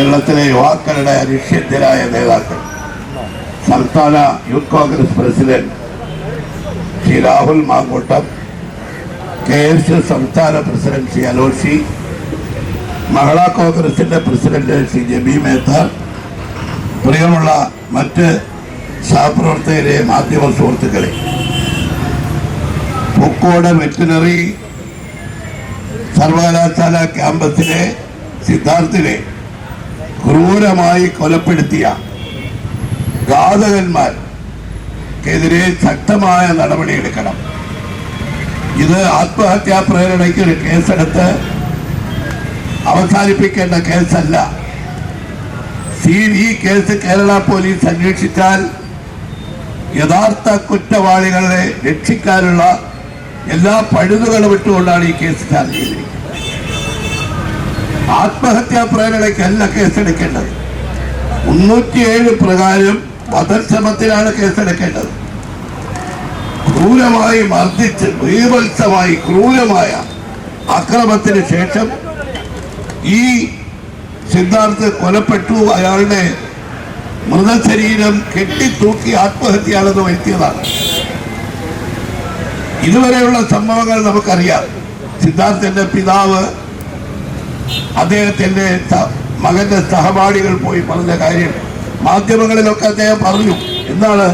കേരളത്തിലെ യുവാക്കളുടെ അനിഷ്യത്യരായ നേതാക്കൾ. സംസ്ഥാന youth Congress president Shri Rahul Mankottam K S സംസ്ഥാന പ്രസിഡന്റ് ശ്രീ അലോഷി മഹിളാ കോൺഗ്രസിന്റെ പ്രസിഡന്റ് ശ്രീ ജബി മേത്ത പ്രിയമുള്ള മറ്റ് സഹപ്രവർത്തകരെ മാധ്യമ സുഹൃത്തുക്കളെ. പൂക്കോട് വെറ്റിനറി സർവകലാശാല ക്യാമ്പസിലെ സിദ്ധാർത്ഥിനെ ക്രൂരമായി കൊലപ്പെടുത്തിയ ഘാതകന്മാർക്കെതിരെ ശക്തമായ നടപടിയെടുക്കണം ഇത് ആത്മഹത്യാ പ്രേരണയ്ക്ക് ഒരു കേസെടുത്ത് അവസാനിപ്പിക്കേണ്ട കേസല്ല. സി ഈ കേസ് കേരള പോലീസ് അന്വേഷിച്ചാൽ യഥാർത്ഥ കുറ്റവാളികളെ രക്ഷിക്കാനുള്ള എല്ലാ പഴുതുകളും ഇട്ടുകൊണ്ടാണ് ഈ കേസ് ചാർജ് ചെയ്തിരിക്കുന്നത്. ആത്മഹത്യാ പ്രേരണയ്ക്കല്ല കേസെടുക്കേണ്ടത്. മുന്നൂറ്റിയേഴ് പ്രകാരം വധശ്രമത്തിലാണ് കേസെടുക്കേണ്ടത്. ക്രൂരമായി മർദ്ദിച്ച് ഭീവത്സമായി ക്രൂരമായ അക്രമത്തിന് ശേഷം ഈ സിദ്ധാർത്ഥ് കൊലപ്പെട്ടു. അയാളുടെ മൃതശരീരം കെട്ടിത്തൂക്കി ആത്മഹത്യയാണെന്ന് വരുത്തിയതാണ്. ഇതുവരെയുള്ള സംഭവങ്ങൾ നമുക്കറിയാം. സിദ്ധാർത്ഥന്റെ പിതാവ് അദ്ദേഹത്തിന്റെ മകന്റെ സഹപാഠികൾ പോയി പറഞ്ഞ കാര്യം മാധ്യമങ്ങളിലൊക്കെ അദ്ദേഹം പറഞ്ഞു. എന്നാണ്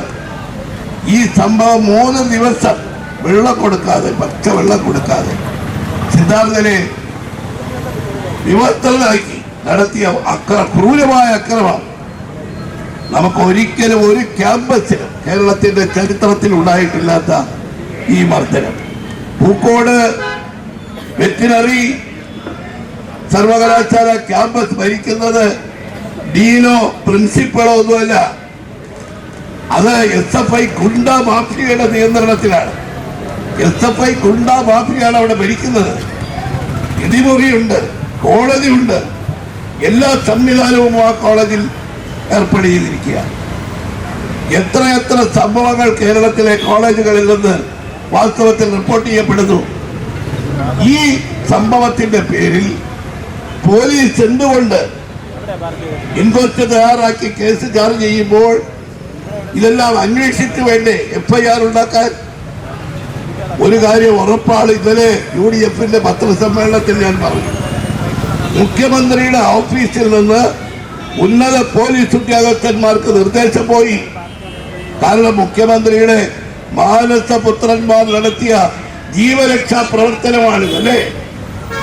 ഈ സംഭവം മൂന്ന് ദിവസം വെള്ളം കൊടുക്കാതെ പച്ച വെള്ളം കൊടുക്കാതെ സിദ്ധാർത്ഥനെ വിവർത്തനാക്കി നടത്തിയ അക്ര ക്രൂരമായ അക്രമം നമുക്ക് ഒരിക്കലും ഒരു ക്യാമ്പസിലും കേരളത്തിന്റെ ചരിത്രത്തിൽ ഉണ്ടായിട്ടില്ലാത്ത ഈ മർദ്ദനം. പൂക്കോട് വെറ്റിനറി സർവകലാശാല ക്യാമ്പസ് ഭരിക്കുന്നത് ഡീനോ പ്രിൻസിപ്പളോ ഒന്നുമല്ല. അത് എസ് എഫ് ഐ ഗുണ്ട മാഫിയയുടെ നിയന്ത്രണത്തിലാണ്. എസ് എഫ് ഐ ഗുണ്ട മാഫിയാണ് അവിടെ ഭരിക്കുന്നത്. ഇതിമുറിയുണ്ട് കോടതിയുണ്ട് എല്ലാ സംവിധാനവും ആ കോളേജിൽ ഏർപ്പെടു ചെയ്തിരിക്കുക എത്രയെത്ര സംഭവങ്ങൾ കേരളത്തിലെ കോളേജുകളിൽ നിന്ന് വാസ്തവത്തിൽ റിപ്പോർട്ട് ചെയ്യപ്പെടുന്നു. ഈ സംഭവത്തിന്റെ പേരിൽ പോലീസ് എന്തുകൊണ്ട് ഇൻക്വസ്റ്റ് തയ്യാറാക്കി കേസ് ചാർജ് ചെയ്യുമ്പോൾ ഇതെല്ലാം അന്വേഷിച്ചു വേണ്ടേ? എഫ്ഐആർ ഉണ്ടാക്കാൻ? ഒരു കാര്യം ഉറപ്പാണ്. ഇന്നലെ യു ഡി എഫിന്റെ പത്രസമ്മേളനത്തിൽ ഞാൻ പറഞ്ഞു. മുഖ്യമന്ത്രിയുടെ ഓഫീസിൽ നിന്ന് ഉന്നത പോലീസ് ഉദ്യോഗസ്ഥന്മാർക്ക് നിർദ്ദേശം പോയി. കാരണം മുഖ്യമന്ത്രിയുടെ മാനസപുത്രന്മാർ നടത്തിയ ജീവരക്ഷാ പ്രവർത്തനമാണിത് അല്ലേ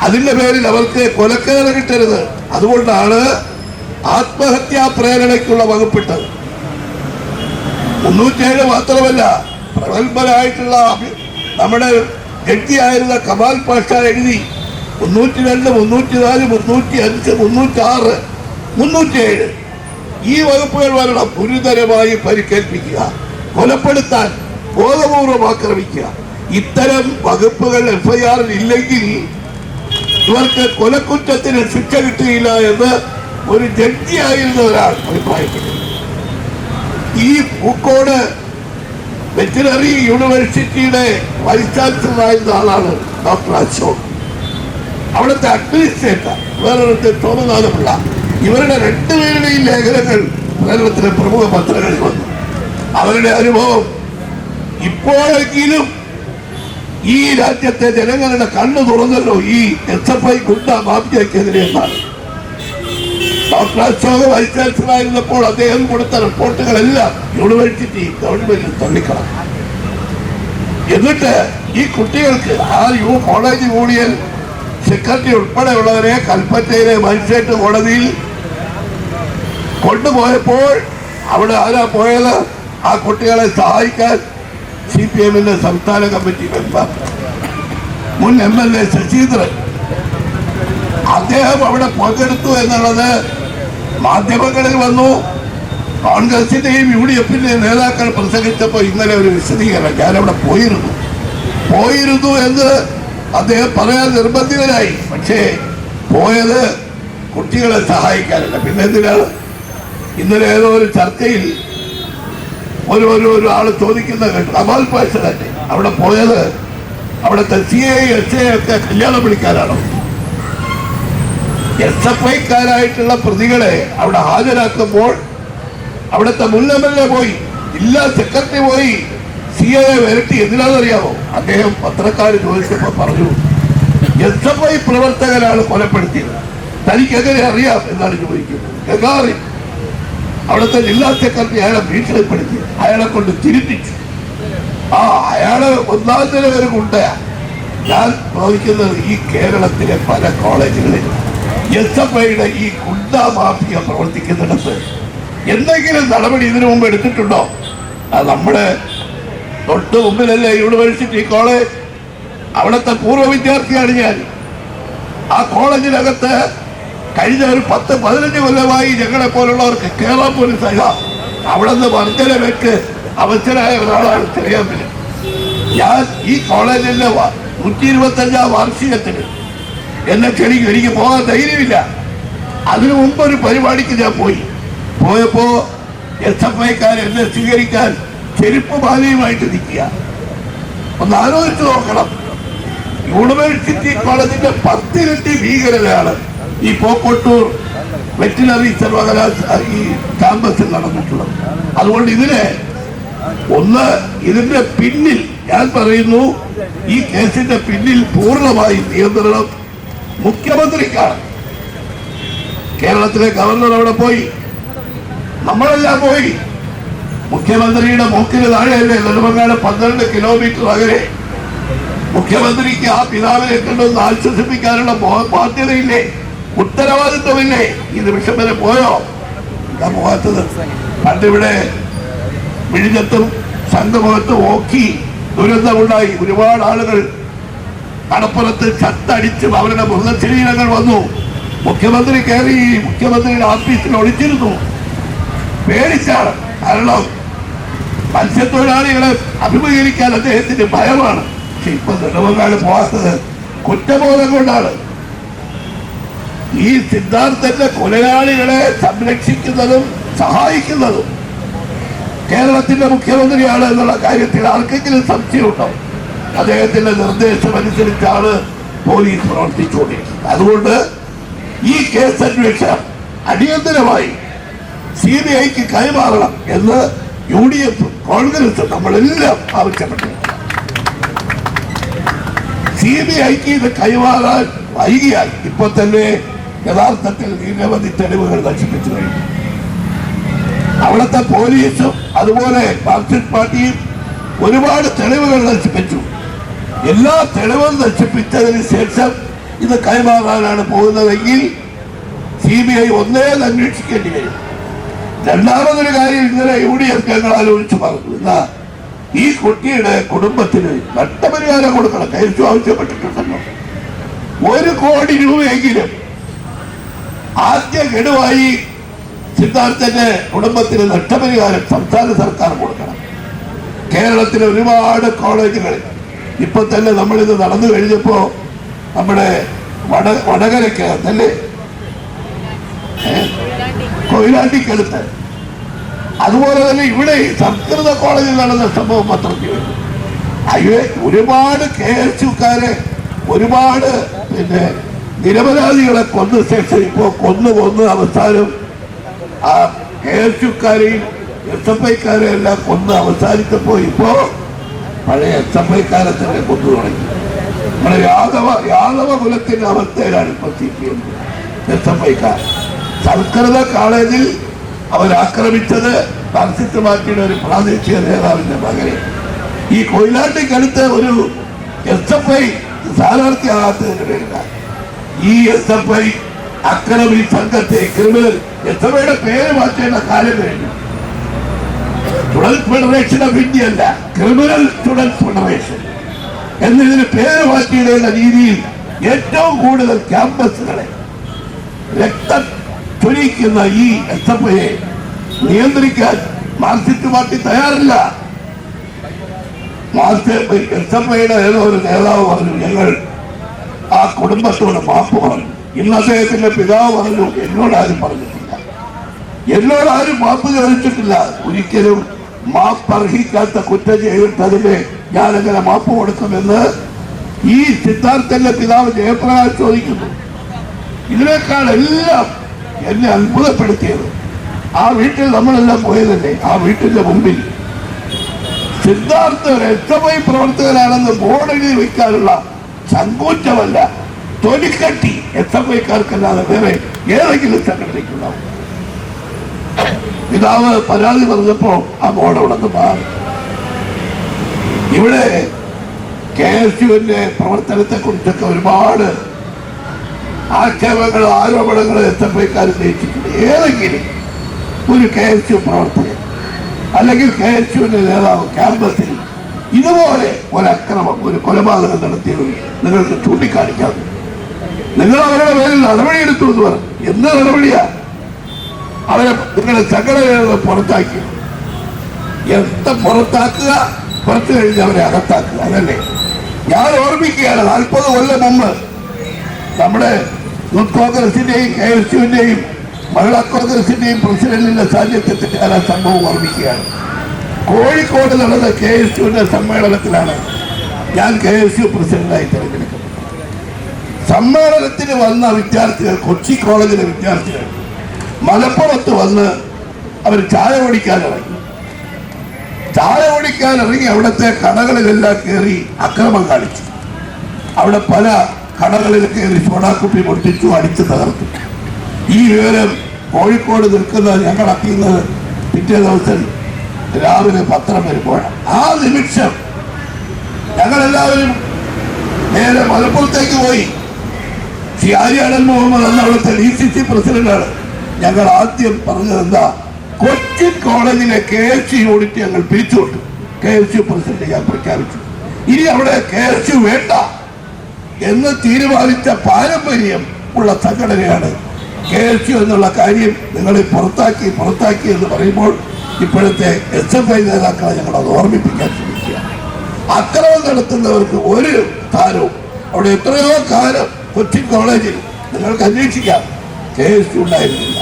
അതിന്റെ പേരിൽ അവർക്ക് കൊലക്കേറ കിട്ടരുത്. അതുകൊണ്ടാണ് ആത്മഹത്യാ പ്രേരണയ്ക്കുള്ള വകുപ്പിട്ടത്. മുന്നൂറ്റേഴ് മാത്രമല്ല പ്രഗത്ഭരായിട്ടുള്ള നമ്മുടെ ജഡ്ജിയായിരുന്ന കമാൽ പാഷ എഴുതി മുന്നൂറ്റി രണ്ട് മുന്നൂറ്റി നാല് മുന്നൂറ്റി അഞ്ച് മുന്നൂറ്റി ആറ് മുന്നൂറ്റിയേഴ്. ഈ വകുപ്പുകൾ വരണം ഗുരുതരമായി പരിക്കേൽപ്പിക്കുക കൊലപ്പെടുത്താൻ ബോധപൂർവം ആക്രമിക്കുക. ഇത്തരം വകുപ്പുകൾ എഫ്ഐആറിൽ ഇല്ലെങ്കിൽ ഇവർക്ക് കൊലക്കുറ്റത്തിന് ശിക്ഷ കിട്ടിയില്ല എന്ന് ഒരു ജഡ്ജിയായിരുന്ന ഒരാൾ അഭിപ്രായപ്പെട്ടു ഈ പൂക്കോട് വെറ്റിനറി യൂണിവേഴ്സിറ്റിയുടെ വൈസ് ചാൻസലറായിരുന്ന ആളാണ് ഡോക്ടർ അശോക്. അവിടുത്തെ അഡ്മിനിസ്ട്രേറ്റർ വേറൊരു തോമനാഥപിള്ള. ഇവരുടെ രണ്ടുപേരുടെയും ലേഖനങ്ങൾ കേരളത്തിലെ പ്രമുഖ പത്രങ്ങളിൽ വന്നു. അവരുടെ അനുഭവം ഇപ്പോഴെങ്കിലും ഈ രാജ്യത്തെ ജനങ്ങളുടെ കണ്ണു തുറന്നല്ലോ ഈ എസ് എഫ് ഐ ഗുണ്ട മാഫിയക്കെതിരെ എന്നാണ്. ഡോക്ടർ അശോക് വൈസ് ചാൻസലറായിരുന്നപ്പോൾ അദ്ദേഹം കൊടുത്ത റിപ്പോർട്ടുകളെല്ലാം യൂണിവേഴ്സിറ്റി ഗവൺമെന്റിൽ തള്ളിക്കളഞ്ഞു. എന്നിട്ട് ഈ കുട്ടികൾക്ക് ആ യു കോളേജ് യൂണിയൻ സെക്രട്ടറി ഉൾപ്പെടെയുള്ളവരെ കൽപ്പറ്റയിലെ മജിസ്ട്രേറ്റ് കോടതിയിൽ കൊണ്ടുപോയപ്പോൾ അവിടെ ആരാ പോയത്? ആ കുട്ടികളെ സഹായിക്കാൻ സി പി എമ്മിന്റെ സംസ്ഥാന കമ്മിറ്റി മെമ്പർ മുൻ എം എൽ എ ശശീന്ദ്രൻ. അദ്ദേഹം അവിടെ പങ്കെടുത്തു എന്നുള്ളത് മാധ്യമങ്ങളിൽ വന്നു. കോൺഗ്രസിന്റെയും യു ഡി എഫിന്റെയും നേതാക്കൾ പ്രസംഗിച്ചപ്പോൾ ഇന്നലെ ഒരു വിശദീകരണം. ഞാനവിടെ പോയിരുന്നു. പോയിരുന്നു എന്ന് അദ്ദേഹം പറയാൻ നിർബന്ധിതനായി. പക്ഷേ പോയത് കുട്ടികളെ സഹായിക്കാനല്ല. പിന്നെ എന്തിനാണ് ഇന്നലെ ഏതോ ഒരു ചർച്ചയിൽ ഒരു ഒരു ഒരു ആൾ ചോദിക്കുന്ന കേട്ടു. അമാൽ അവിടെ പോയത്? അവിടുത്തെ സി ഐ എസ് ഐ ഒക്കെ കല്യാണം വിളിക്കാനാണോ? എസ് എഫ് ഐക്കാരായിട്ടുള്ള പ്രതികളെ അവിടെ ഹാജരാക്കുമ്പോൾ അവിടുത്തെ മുൻ എം എൽ എ പോയി ജില്ലാ സെക്രട്ടറി പോയി സി എ വരട്ടി എന്തിനാണെന്നറിയാമോ? അദ്ദേഹം പത്രക്കാർ ചോദിച്ചപ്പോ പറഞ്ഞു എസ് എഫ് ഐ പ്രവർത്തകരാണ് കൊലപ്പെടുത്തിയത്. തനിക്ക് എങ്ങനെ അറിയാം എന്നാണ് ചോദിക്കുന്നത്. ഗംഗാറി അവിടുത്തെ ജില്ലാ സെക്രട്ടറി അയാളെ ഭീഷണിപ്പെടുത്തി. അയാളെ കൊണ്ട് തിരുത്തിച്ചു. ആ അയാൾ ഒന്നാം നില വരെ കൊണ്ടയാ ഞാൻ ചോദിക്കുന്നത് ഈ കേരളത്തിലെ പല കോളേജുകളിൽ എസ് എഫ് ഐയുടെ ഈ ഗുണ്ട മാഫിയ പ്രവർത്തിക്കുന്നിടത്ത് എന്തെങ്കിലും നടപടി ഇതിനു മുമ്പ് എടുത്തിട്ടുണ്ടോ? നമ്മുടെ തൊട്ട് മുമ്പിലല്ലേ യൂണിവേഴ്സിറ്റി കോളേജ് അവിടുത്തെ പൂർവ വിദ്യാർത്ഥിയാണ് ഞാൻ. ആ കോളേജിനകത്ത് കഴിഞ്ഞ ഒരു പത്ത് പതിനഞ്ച് കൊല്ലമായി ഞങ്ങളെ പോലുള്ളവർക്ക് കേരള പോലീസ് അല്ല. അവിടെ നിന്ന് വർജന വെക്ക് അവസരായ ഒരാളാണ് ചെറിയാമ്പിൽ ഞാൻ ഈ കോളേജിന്റെ നൂറ്റി ഇരുപത്തഞ്ചാം വാർഷികത്തിന് എന്നെ ക്ഷണിക്കും. എനിക്ക് പോകാൻ ധൈര്യമില്ല. അതിനു മുമ്പ് ഒരു പരിപാടിക്ക് ഞാൻ പോയി. പോയപ്പോ എസ് എഫ് ഐക്കാർ എന്നെ സ്വീകരിക്കാൻ ചെരുപ്പ് ബാലയുമായിട്ട് നിൽക്കുക. ഒന്ന് ആലോചിച്ച് നോക്കണം. യൂണിവേഴ്സിറ്റി കോളേജിന്റെ പത്തിരട്ടി ഭീകരതയാണ്. ഈ പോക്കോട്ടൂർ വെറ്റിനറി സർവകലാശാല ഈ ക്യാമ്പസിൽ നടന്നിട്ടുള്ളത്. അതുകൊണ്ട് ഇതിനെ ഒന്ന് ഇതിന്റെ പിന്നിൽ ഞാൻ പറയുന്നു ഈ കേസിന്റെ പിന്നിൽ പൂർണമായി നിയന്ത്രണം മുഖ്യമന്ത്രിക്കാണ്. കേരളത്തിലെ ഗവർണർ അവിടെ പോയി നമ്മളെല്ലാം പോയി. മുഖ്യമന്ത്രിയുടെ മൂക്കിന് താഴെയല്ലേ നെടുമങ്ങാട് പന്ത്രണ്ട് കിലോമീറ്റർ അകലെ? മുഖ്യമന്ത്രിക്ക് ആ പിതാവിനെ കണ്ടൊന്ന് ആശ്വസിപ്പിക്കാനുള്ള ബാധ്യതയില്ലേ? ഉത്തരവാദിത്വമില്ലേ ഈ നിമിഷം വരെ പോയോ? എന്താ പോകാത്തത്? പണ്ടിവിടെ വിഴിഞ്ഞത്തും സംഘമുഖത്തും ഓക്കി ദുരന്തമുണ്ടായി ഒരുപാട് ആളുകൾ കടപ്പുറത്ത് ചത്തടിച്ച് അവരുടെ മൃതശരീരങ്ങൾ വന്നു. മുഖ്യമന്ത്രി കയറി മുഖ്യമന്ത്രിയുടെ ഓഫീസിൽ ഒളിച്ചിരുന്നു. പേടിച്ചാണ് കാരണം മത്സ്യത്തൊഴിലാളികളെ അഭിമുഖീകരിക്കാൻ അദ്ദേഹത്തിന്റെ ഭയമാണ്. പക്ഷെ ഇപ്പൊ നെടുമങ്ങാട് പോകാത്തത് കുറ്റബോധം കൊണ്ടാണ്. ഈ സിദ്ധാർത്ഥന്റെ കൊലയാളികളെ സംരക്ഷിക്കുന്നതും സഹായിക്കുന്നതും കേരളത്തിന്റെ മുഖ്യമന്ത്രിയാണ് എന്നുള്ള കാര്യത്തിൽ ആർക്കെങ്കിലും സംശയമുണ്ടോ? അദ്ദേഹത്തിന്റെ നിർദ്ദേശം അനുസരിച്ചാണ് പോലീസ് പ്രവർത്തിച്ചുകൊണ്ടിരിക്കുന്നത്. അതുകൊണ്ട് ഈ കേസ് അന്വേഷണം അടിയന്തരമായി സി ബി ഐക്ക് കൈമാറണം എന്ന് യു ഡി എഫ് കോൺഗ്രസ് നമ്മളെല്ലാം ആവശ്യപ്പെട്ടു. സി ബി ഐക്ക് ഇത് കൈമാറാൻ വൈകിയാൽ ഇപ്പൊ തന്നെ യഥാർത്ഥത്തിൽ നിരവധി തെളിവുകൾ നശിപ്പിച്ചു കഴിഞ്ഞു. അവിടുത്തെ പോലീസും അതുപോലെ മാർക്സിസ്റ്റ് പാർട്ടിയും ഒരുപാട് തെളിവുകൾ നശിപ്പിച്ചു. എല്ലാ തെളിവും നശിപ്പിച്ചതിന് ശേഷം ഇത് കൈമാറാനാണ് പോകുന്നതെങ്കിൽ സി ബി ഐ ഒന്നേ അന്വേഷിക്കേണ്ടി വരും. രണ്ടാമതൊരു കാര്യം ഇന്നലെ യു ഡി എഫ് ഞങ്ങൾ ആലോചിച്ച് പറഞ്ഞു എന്നാ ഈ കുട്ടിയുടെ കുടുംബത്തിന് നഷ്ടപരിഹാരം കൊടുക്കണം. കൈവച്ചു ആവശ്യപ്പെട്ടിട്ടുണ്ടല്ലോ. ഒരു കോടി രൂപയെങ്കിലും ആദ്യ ഗഡുവായി സിദ്ധാർത്ഥന്റെ കുടുംബത്തിന് നഷ്ടപരിഹാരം സംസ്ഥാന സർക്കാർ കൊടുക്കണം. കേരളത്തിലെ ഒരുപാട് കോളേജുകൾ. ഇപ്പൊ തന്നെ നമ്മളിത് നടന്നു കഴിഞ്ഞപ്പോ നമ്മുടെ വട വടകരക്കകത്തല്ലേ കൊയിലാണ്ടിക്കടുത്ത് അതുപോലെ തന്നെ ഇവിടെ സംസ്കൃത കോളേജിൽ നടന്ന സംഭവം പത്രത്തിൽ ഒരുപാട് കെ എസ് ഒരുപാട് പിന്നെ നിരപരാധികളെ കൊന്ന ശേഷം ഇപ്പോ കൊന്നു കൊന്ന് അവസാനം ആ കെ എസ് യുക്കാരെയും എസ് എഫ് ഐക്കാരെയും എല്ലാം കൊന്ന് അവസാനിച്ചപ്പോ ഇപ്പോ പഴയ എസ് എഫ് ഐക്കാരെ തന്നെ കൊന്നു തുടങ്ങി. നമ്മുടെ യാദവ യാദവ കുലത്തിന്റെ അവസ്ഥയിലാണ് ഇപ്പൊ C P M S F ഐക്കാർ സംസ്കൃത കോളേജിൽ അവരാക്രമിച്ചത് പരസ്യമാക്കിയുടെ ഒരു പ്രാദേശിക നേതാവിന്റെ മകനെ. ഈ കൊയിലാട്ടിക്കടുത്ത് ഒരു എസ് എഫ് ഐ സ്ഥാനാർത്ഥിയാകാത്തതിന്റെ പേരിലാണ്. ഈ എസ് എഫ് ഐ അക്രമി സംഘത്തെ ക്രിമിനൽ എസ് പേര് മാറ്റേണ്ട കാര്യം കഴിഞ്ഞു. സ്റ്റുഡൻസ് ഫെഡറേഷൻ ഓഫ് ഇന്ത്യ അല്ല ക്രിമിനൽ സ്റ്റുഡൻസ് ഫെഡറേഷൻ എന്നതിന് പേര് മാറ്റിയിടേണ്ട രീതിയിൽ ഏറ്റവും കൂടുതൽ ക്യാമ്പസുകളെ രക്തം ചൊരിയിക്കുന്ന ഈ എസ് നിയന്ത്രിക്കാൻ മാർക്സിസ്റ്റ് പാർട്ടി തയ്യാറില്ല. മാർക്സ് എസ് എഫ് ഐയുടെ ഏതോ ഒരു നേതാവ് പറഞ്ഞു ഞങ്ങൾ ആ കുടുംബത്തോട് മാപ്പ് പറഞ്ഞു. ഇന്ന് അദ്ദേഹത്തിന്റെ പിതാവ് പറഞ്ഞു എന്നോടാരും പറഞ്ഞിട്ടില്ല. എന്നോടാരും മാപ്പ് ചോദിച്ചിട്ടില്ല. ഒരിക്കലും മാപ്പ് അർഹിക്കാത്ത കുറ്റം ചെയ്തിട്ടതിന് ഞാൻ എങ്ങനെ മാപ്പ് കൊടുക്കുമെന്ന് ഈ സിദ്ധാർത്ഥന്റെ പിതാവ് ജയപ്രകാശ് ചോദിക്കുന്നു. ഇതിനേക്കാൾ എല്ലാം എന്നെ അത്ഭുതപ്പെടുത്തിയത്. ആ വീട്ടിൽ നമ്മളെല്ലാം പോയതല്ലേ? ആ വീട്ടിന്റെ മുമ്പിൽ. സിദ്ധാർത്ഥ ഒരു പ്രവർത്തകരാണെന്ന് ബോർഡ് എഴുതി വയ്ക്കാനുള്ള ചങ്കൂറ്റമല്ല. തൊലിക്കട്ടി എസ് എഫ് വേറെ ഏതെങ്കിലും സംഘടനയ്ക്കുണ്ടാവും. പിതാവ് പരാതി പറഞ്ഞപ്പോ ആ മോഡ അവിടെ നിന്ന് മാറി. ഇവിടെ കെ എസ് യുവിന്റെ പ്രവർത്തനത്തെ കുറിച്ചൊക്കെ ഒരുപാട് ആക്ഷേപങ്ങൾ ആരോപണങ്ങൾ എസ് ഉന്നയിച്ചിട്ടുണ്ട്. ഏതെങ്കിലും ഒരു കെ എസ് യു പ്രവർത്തകൻ അല്ലെങ്കിൽ കെ എസ് യുവിന്റെ നേതാവ് ക്യാമ്പസിൽ ഇതുപോലെ ഒരു അക്രമം ഒരു കൊലപാതകം നടത്തിയത് നിങ്ങൾക്ക് ചൂണ്ടിക്കാണിക്കാം. നിങ്ങൾ അവരുടെ പേരിൽ നടപടിയെടുത്തു എന്ന് പറഞ്ഞു എന്ത് നടപടിയാ? അവരെ നിങ്ങളെ സംഘടനയിൽ നിന്ന് പുറത്താക്കി. ఎంత പുറത്താക്കുക? പുറത്തു കഴിഞ്ഞ് അവരെ അകത്താക്കുക. അതല്ലേ? ഞാൻ ഓർമ്മിക്കുകയാണ് നാൽപ്പത് കൊല്ലം മുമ്പ് നമ്മുടെ യൂത്ത് കോൺഗ്രസിന്റെയും കെ എസ് യുവിന്റെയും മഹിളാ കോൺഗ്രസിന്റെയും പ്രസിഡന്റിന്റെ സാന്നിധ്യത്തിൽ ആ സംഭവം ഓർമ്മിക്കുകയാണ്. കോഴിക്കോട് നടന്ന കെ എസ് യുവിന്റെ സമ്മേളനത്തിലാണ് ഞാൻ കെ എസ് യു പ്രസിഡന്റായി തിരഞ്ഞെടുക്കുന്നത് സമ്മേളനത്തിന് വന്ന വിദ്യാർത്ഥികൾ കൊച്ചി കോളേജിലെ വിദ്യാർത്ഥികൾ മലപ്പുറത്ത് വന്ന് അവർ ചായ കുടിക്കാൻ ഇറങ്ങി. ചായ കുടിക്കാൻ ഇറങ്ങി അവിടുത്തെ കടകളിലെല്ലാം കയറി അക്രമം കാണിച്ചു. അവിടെ പല കടകളിൽ കയറി സോഡാക്കുപ്പി പൊട്ടിച്ചു അടിച്ചു തകർത്തു. ഈ വിവരം കോഴിക്കോട് നിൽക്കുന്ന ഞങ്ങൾ അറിയുന്നത് പിറ്റേ ദിവസം രാവിലെ പത്രം വരുമ്പോൾ ആ നിമിഷം ഞങ്ങളെല്ലാവരും നേരെ മലപ്പുറത്തേക്ക് പോയി. ശ്രീ ആര്യാടൻ മുഹമ്മദ് എന്ന അവിടുത്തെ ഡി സി സി പ്രസിഡന്റാണ് ഞങ്ങൾ ആദ്യം പറഞ്ഞത് എന്താ? കൊച്ചിൻ കോളേജിലെ കെ എസ് സി യൂണിറ്റ് ഞങ്ങൾ പിരിച്ചുവിട്ടു. കെ എസ് യു പ്രസിഡന്റ് ഞാൻ പ്രഖ്യാപിച്ചു. ഇനി അവിടെ കെ എസ് യു വേണ്ട എന്ന് തീരുമാനിച്ച പാരമ്പര്യം ഉള്ള സംഘടനയാണ് കെ എസ് യു എന്നുള്ള കാര്യം നിങ്ങളെ പുറത്താക്കി പുറത്താക്കി എന്ന് പറയുമ്പോൾ ഇപ്പോഴത്തെ എസ് എഫ് ഐ നേതാക്കളെ ഞങ്ങൾ അത് ഓർമ്മിപ്പിക്കാൻ ശ്രമിക്കുക. അക്രമം നടത്തുന്നവർക്ക് ഒരു താരവും അവിടെ എത്രയോ കാലം കൊച്ചി കോളേജിൽ നിങ്ങൾക്ക് അന്വേഷിക്കാം. കെ എസ് യു ഉണ്ടായിരുന്നില്ല.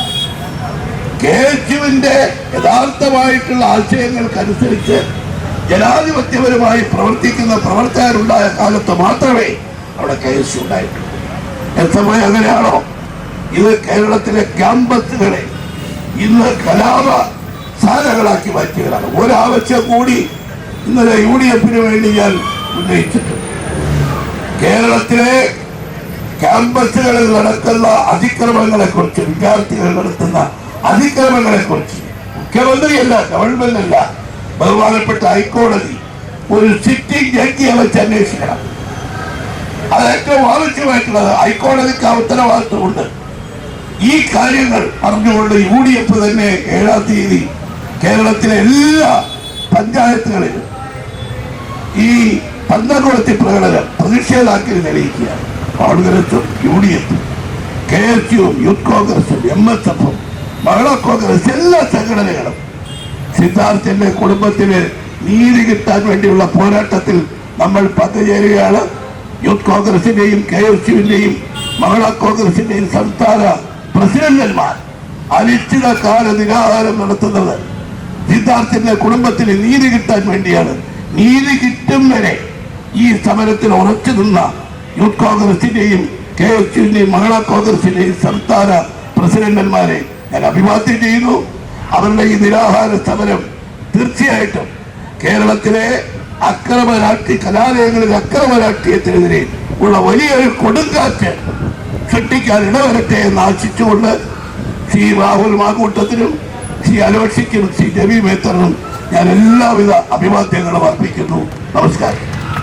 കെ എസ് യുവിന്റെ യഥാർത്ഥമായിട്ടുള്ള ആശയങ്ങൾക്കനുസരിച്ച് ജനാധിപത്യപരമായി പ്രവർത്തിക്കുന്ന പ്രവർത്തകരുണ്ടായ കാലത്ത് മാത്രമേ അവിടെ കെ എസ് യു ഉണ്ടായിട്ടുള്ളൂ എസ് അങ്ങനെയാണോ? ഇത് കേരളത്തിലെ ക്യാമ്പസുകളെ ഇന്ന് കലാപ സാധനങ്ങളാക്കി മാറ്റുകയാണ് ഒരാവശ്യം കൂടി ഇന്നലെ യു ഡി എഫിന് വേണ്ടി ഞാൻ ഉന്നയിച്ചിട്ടുണ്ട്. കേരളത്തിലെ ക്യാമ്പസുകളിൽ നടക്കുന്ന അതിക്രമങ്ങളെ കുറിച്ച് വിദ്യാർത്ഥികൾ നടത്തുന്ന അതിക്രമങ്ങളെ കുറിച്ച് മുഖ്യമന്ത്രിയല്ല ഗവൺമെന്റ് അല്ല ബഹുമാനപ്പെട്ട ഹൈക്കോടതി ഒരു സിറ്റിംഗ് ജഡ്ജിയെ വെച്ച് അന്വേഷിക്കണം. അത് ഏറ്റവും ആവശ്യമായിട്ടുള്ളത് ഹൈക്കോടതിക്ക് ഉത്തരവാദിത്വമുണ്ട്. ഈ കാര്യങ്ങൾ പറഞ്ഞുകൊണ്ട് യു ഡി എഫ് തന്നെ ഏഴാം തീയതി കേരളത്തിലെ എല്ലാ പഞ്ചായത്തുകളിലും ഈ പന്തകുളത്തി പ്രകടനം പ്രതിഷേധാക്കി തെളിയിക്കുകയാണ് കോൺഗ്രസും യു ഡി എഫും കെ എസ് യുവും യൂത്ത് കോൺഗ്രസും എം എസ് എഫും മഹിളാ കോൺഗ്രസ് എല്ലാ സംഘടനകളും സിദ്ധാർത്ഥന്റെ കുടുംബത്തിന് നീതി കിട്ടാൻ വേണ്ടിയുള്ള പോരാട്ടത്തിൽ നമ്മൾ പങ്കുചേരുകയാണ്. യൂത്ത് കോൺഗ്രസിന്റെയും കെ എസ് യുവിന്റെയും മഹിളാ കോൺഗ്രസിന്റെയും സംസ്ഥാന പ്രസിഡന്റന്മാർ അനിശ്ചിതകാല നിരാഹാരം നടത്തുന്നത് സിദ്ധാർത്ഥന്റെ കുടുംബത്തിന് നീതി കിട്ടാൻ വേണ്ടിയാണ്. നീതി കിട്ടും വരെ ഈ സമരത്തിൽ ഉറച്ചു നിന്ന യൂത്ത് കോൺഗ്രസിന്റെയും കെ എസ് യുവിന്റെയും മഹിളാ കോൺഗ്രസിന്റെയും സംസ്ഥാന പ്രസിഡന്റന്മാരെ ഞാൻ അഭിവാദ്യം ചെയ്യുന്നു. അവരുടെ ഈ നിരാഹാര സമരം തീർച്ചയായിട്ടും കേരളത്തിലെ അക്രമ രാഷ്ട്രീയ കലാലയങ്ങളിൽ അക്രമ രാഷ്ട്രീയത്തിനെതിരെ ഉള്ള വലിയൊരു കൊടുങ്കാറ്റ് സൃഷ്ടിക്കാൻ ഇടവരട്ടെ എന്ന് ആശിച്ചുകൊണ്ട് ശ്രീ രാഹുൽ മാക്കൂട്ടത്തിനും ശ്രീ അലോഷിക്കും ശ്രീ രവി മേത്തറിനും ഞാൻ എല്ലാവിധ അഭിവാദ്യങ്ങളും അർപ്പിക്കുന്നു. നമസ്കാരം.